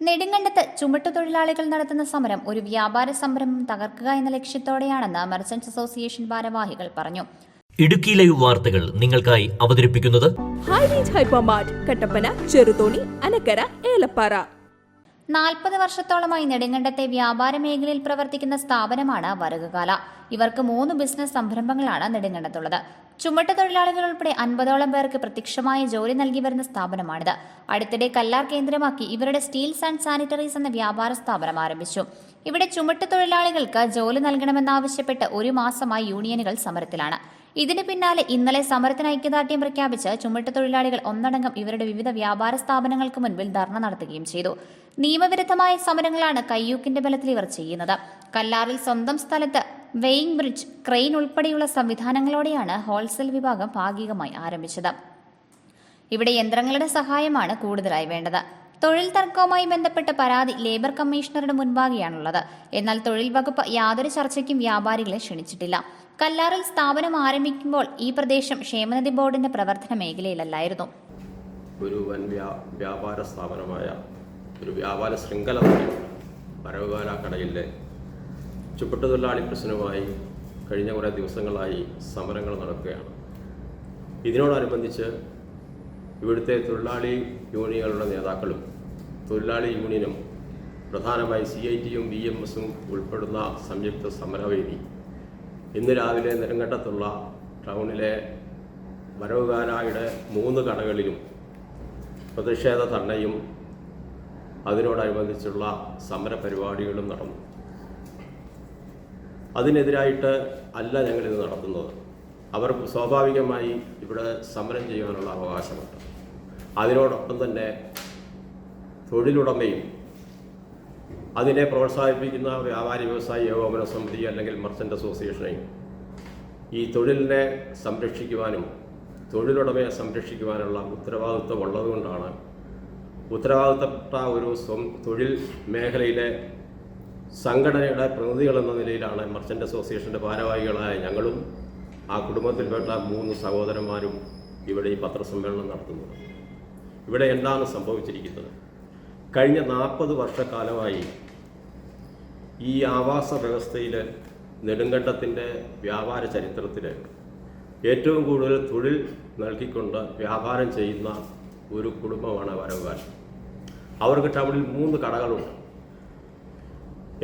നെടുങ്കണ്ടത്ത് ചുമട്ടുതൊഴിലാളികൾ നടത്തുന്ന സമരം ഒരു വ്യാപാര സംരംഭം തകർക്കുക എന്ന ലക്ഷ്യത്തോടെയാണെന്ന് മെർച്ചന്റ്സ് അസോസിയേഷൻ ഭാരവാഹികൾ പറഞ്ഞു. ഇടുക്കി ലൈവ് വാർത്തകൾ നിങ്ങൾക്കായി അവതരിപ്പിക്കുന്നത് കട്ടപ്പന ചെറുതോണി അനക്കര ഏലപ്പാറ. നാൽപ്പത് വർഷത്തോളമായി നെടുങ്കണ്ടത്തെ വ്യാപാര മേഖലയിൽ പ്രവർത്തിക്കുന്ന സ്ഥാപനമാണ് വരകുകാല. ഇവർക്ക് മൂന്ന് ബിസിനസ് സംരംഭങ്ങളാണ് നെടുങ്കണ്ടത്തുള്ളത്. ചുമട്ട് തൊഴിലാളികൾ ഉൾപ്പെടെ അൻപതോളം പേർക്ക് പ്രത്യക്ഷമായ ജോലി നൽകി വരുന്ന സ്ഥാപനമാണിത്. അടുത്തിടെ കല്ലാർ കേന്ദ്രമാക്കി ഇവരുടെ സ്റ്റീൽസ് ആൻഡ് സാനിറ്ററീസ് എന്ന വ്യാപാര സ്ഥാപനം ആരംഭിച്ചു. ഇവിടെ ചുമട്ട് തൊഴിലാളികൾക്ക് ജോലി നൽകണമെന്നാവശ്യപ്പെട്ട് ഒരു മാസമായി യൂണിയനുകൾ സമരത്തിലാണ്. ഇതിന് പിന്നാലെ ഇന്നലെ സമരത്തിന് ഐക്യദാർഢ്യം പ്രഖ്യാപിച്ച് ചുമട്ട് തൊഴിലാളികൾ ഒന്നടങ്കം ഇവരുടെ വിവിധ വ്യാപാര സ്ഥാപനങ്ങൾക്ക് മുൻപിൽ ധർണ നടത്തുകയും ചെയ്തു. നിയമവിരുദ്ധമായ സമരങ്ങളാണ് കയ്യൂക്കിന്റെ ബലത്തിൽ ഇവർ ചെയ്യുന്നത്. കല്ലാറിൽ സ്വന്തം സ്ഥലത്ത് വെയിങ് ബ്രിഡ്ജ് ക്രെയിൻ ഉൾപ്പെടെയുള്ള സംവിധാനങ്ങളോടെയാണ് ഹോൾസെയിൽ വിഭാഗം ഭാഗികമായി ആരംഭിച്ചത്. ഇവിടെ യന്ത്രങ്ങളുടെ സഹായമാണ് കൂടുതലായി വേണ്ടത്. തൊഴിൽ തർക്കവുമായി ബന്ധപ്പെട്ട പരാതി ലേബർ കമ്മീഷണറുടെ മുൻപാകെയാണുള്ളത്. എന്നാൽ തൊഴിൽ വകുപ്പ് യാതൊരു ചർച്ചയ്ക്കും വ്യാപാരികളെ ക്ഷണിച്ചിട്ടില്ല. കല്ലാറിൽ സ്ഥാപനം ആരംഭിക്കുമ്പോൾ ഈ പ്രദേശം ക്ഷേമനിധി ബോർഡിന്റെ പ്രവർത്തന മേഖലയിലല്ലായിരുന്നു. ഒരു വൻ വ്യാ വ്യാപാര സ്ഥാപനമായ ഒരു വ്യാപാര ശൃംഖല തന്നെയുണ്ട് പരവകാല കടയിലെ ചുപ്പട്ടുതൊഴിലാളി പ്രശ്നവുമായി കഴിഞ്ഞ കുറേ ദിവസങ്ങളായി സമരങ്ങൾ നടക്കുകയാണ്. ഇതിനോടനുബന്ധിച്ച് ഇവിടുത്തെ തൊഴിലാളി യൂണിയനുകളുടെ നേതാക്കളും തൊഴിലാളി യൂണിയനും പ്രധാനമായി സി ഐ ടിയും ബി എം എസും ഉൾപ്പെടുന്ന സംയുക്ത സമരവേദി. ഇന്ന് രാവിലെ നെടുങ്കണ്ടത്തുള്ള ടൗണിലെ വരവുകാരായുടെ മൂന്ന് കടകളിലും പ്രതിഷേധ ധർണയും അതിനോടനുബന്ധിച്ചുള്ള സമര പരിപാടികളും നടന്നു. അതിനെതിരായിട്ട് അല്ല ഞങ്ങളിത് നടത്തുന്നത്. അവർ സ്വാഭാവികമായി ഇവിടെ സമരം ചെയ്യാനുള്ള അവകാശമുണ്ട്. അതിനോടൊപ്പം തന്നെ തൊഴിലുടമയും അതിനെ പ്രോത്സാഹിപ്പിക്കുന്ന വ്യാപാരി വ്യവസായി ഏകോപന സമിതി അല്ലെങ്കിൽ മർച്ചന്റ് അസോസിയേഷനെയും ഈ തൊഴിലിനെ സംരക്ഷിക്കുവാനും തൊഴിലുടമയെ സംരക്ഷിക്കുവാനുള്ള ഉത്തരവാദിത്വം ഉള്ളതുകൊണ്ടാണ് ഉത്തരവാദിത്തപ്പെട്ട ഒരു സ്വം തൊഴിൽ മേഖലയിലെ സംഘടനയുടെ പ്രതിനിധികൾ എന്ന നിലയിലാണ് മർച്ചന്റ് അസോസിയേഷന്റെ ഭാരവാഹികളായ ഞങ്ങളും ആ കുടുംബത്തിൽപ്പെട്ട മൂന്ന് സഹോദരന്മാരും ഇവിടെ ഈ പത്രസമ്മേളനം നടത്തുന്നത് ഇവിടെ എന്താണ് സംഭവിച്ചിരിക്കുന്നത്? കഴിഞ്ഞ നാൽപ്പത് വർഷക്കാലമായി ഈ ആവാസ വ്യവസ്ഥയിൽ നെടുങ്കണ്ടത്തിന്റെ വ്യാപാര ചരിത്രത്തിൽ ഏറ്റവും കൂടുതൽ തൊഴിൽ നൽകിക്കൊണ്ട് വ്യാപാരം ചെയ്യുന്ന ഒരു കുടുംബമാണ് വരവുകാർ അവർക്ക് ടൗണിൽ മൂന്ന് കടകളുണ്ട്.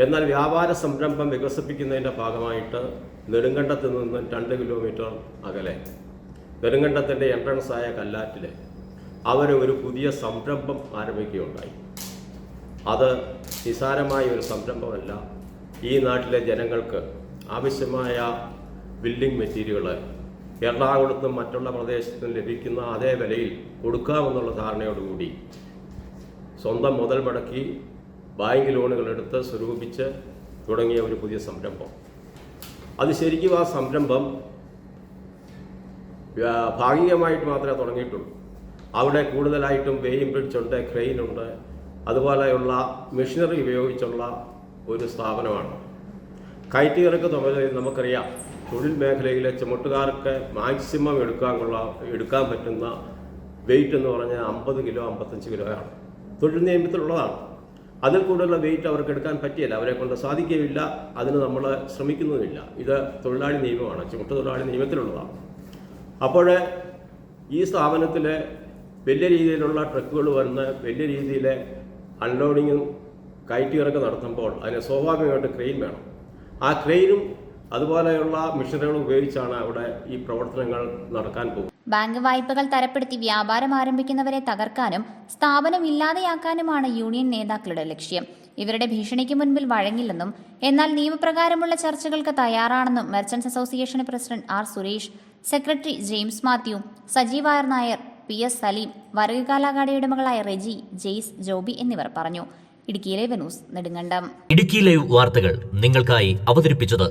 എന്നാൽ വ്യാപാര സംരംഭം വികസിപ്പിക്കുന്നതിന്റെ ഭാഗമായിട്ട് നെടുങ്കണ്ടത്ത് നിന്ന് രണ്ട് കിലോമീറ്റർ അകലെ. നെടുങ്കണ്ടത്തിന്റെ എൻട്രൻസ് ആയ കല്ലാറ്റിൽ അവർ ഒരു പുതിയ സംരംഭം ആരംഭിക്കുകയുണ്ടായി. അത് നിസാരമായ ഒരു സംരംഭമല്ല. ഈ നാട്ടിലെ ജനങ്ങൾക്ക് ആവശ്യമായ ബിൽഡിംഗ് മെറ്റീരിയലുകൾ എറണാകുളത്തും മറ്റുള്ള പ്രദേശത്തും ലഭിക്കുന്ന അതേ വിലയിൽ കൊടുക്കാമെന്നുള്ള ധാരണയോടുകൂടി സ്വന്തം മുതൽ മുടക്കി ബാങ്ക് ലോണുകൾ എടുത്ത് സ്വരൂപിച്ച് തുടങ്ങിയ ഒരു പുതിയ സംരംഭം. അത് ശരിക്കും ആ സംരംഭം ഭാഗികമായിട്ട് മാത്രമേ തുടങ്ങിയിട്ടുള്ളൂ. അവിടെ കൂടുതലായിട്ടും വെയിം ബ്രിഡ്ജുണ്ട് ക്രെയിനുണ്ട് അതുപോലെയുള്ള മെഷീനറി ഉപയോഗിച്ചുള്ള ഒരു സ്ഥാപനമാണ്. കയറ്റുകാർക്ക് തൊഴിൽ നമുക്കറിയാം. തൊഴിൽ മേഖലയിലെ ചുമട്ടുകാർക്ക് മാക്സിമം എടുക്കാൻ കൊള്ള എടുക്കാൻ പറ്റുന്ന വെയിറ്റ് എന്ന് പറഞ്ഞാൽ അമ്പത് കിലോ അമ്പത്തഞ്ച് കിലോയാണ് തൊഴിൽ നിയമത്തിലുള്ളതാണ്. അതിൽ കൂടുതലുള്ള വെയിറ്റ് അവർക്ക് എടുക്കാൻ പറ്റിയില്ല. അവരെ കൊണ്ട് സാധിക്കുകയില്ല. അതിന് നമ്മൾ ശ്രമിക്കുന്നതുമില്ല. ഇത് തൊഴിലാളി നിയമമാണ്. ചുമട്ട് തൊഴിലാളി നിയമത്തിലുള്ളതാണ്. അപ്പോൾ ഈ സ്ഥാപനത്തിൽ വലിയ രീതിയിലുള്ള ട്രക്കുകൾ വന്ന് വലിയ രീതിയിൽ അൺലോഡിങ്ങും കയറ്റി ഇറക്കം നടത്തുമ്പോൾ അതിന് സ്വാഭാവികമായിട്ട് ക്രെയിൻ വേണം. ആ ക്രെയിനും അതുപോലെയുള്ള മെഷീനുകളും ഉപയോഗിച്ചാണ് അവിടെ ഈ പ്രവർത്തനങ്ങൾ നടക്കാൻ പോകുന്നത്. ബാങ്ക് വായ്പകൾ തരപ്പെടുത്തി വ്യാപാരം ആരംഭിക്കുന്നവരെ തകർക്കാനും സ്ഥാപനം ഇല്ലാതെയാക്കാനുമാണ് യൂണിയൻ നേതാക്കളുടെ ലക്ഷ്യം. ഇവരുടെ ഭീഷണിക്ക് മുൻപിൽ വഴങ്ങില്ലെന്നും എന്നാൽ നിയമപ്രകാരമുള്ള ചർച്ചകൾക്ക് തയ്യാറാണെന്നും merchants association president R Suresh secretary James Mathew Sajeev R Nair P S Saleem വരകുകാലാകാടി ഉടമകളായ റെജി ജെയ്സ് ജോബി എന്നിവർ പറഞ്ഞു. Idukki live news Nedumkandam. Idukki live വാർത്തകൾ നിങ്ങൾക്കായി അവതരിപ്പിച്ചത്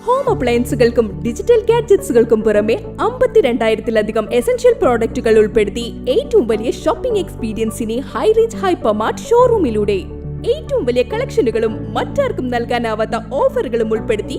ഹോം അപ്ലയൻസുകൾക്കും ഡിജിറ്റൽ ഗാഡ്ജറ്റ്സുകൾക്കും പുറമെ അമ്പത്തിരണ്ടായിരത്തിലധികം എസൻഷ്യൽ പ്രോഡക്റ്റുകൾ ഉൾപ്പെടുത്തി ഏറ്റവും വലിയ ഷോപ്പിംഗ് എക്സ്പീരിയൻസിനെ ഹൈ റേഞ്ച് ഹൈപ്പർമാർട്ട് ഷോറൂമിലൂടെ ഏറ്റവും വലിയ കളക്ഷനുകളും മറ്റാർക്കും നൽകാനാവാത്ത ഓഫറുകളും ഉൾപ്പെടുത്തി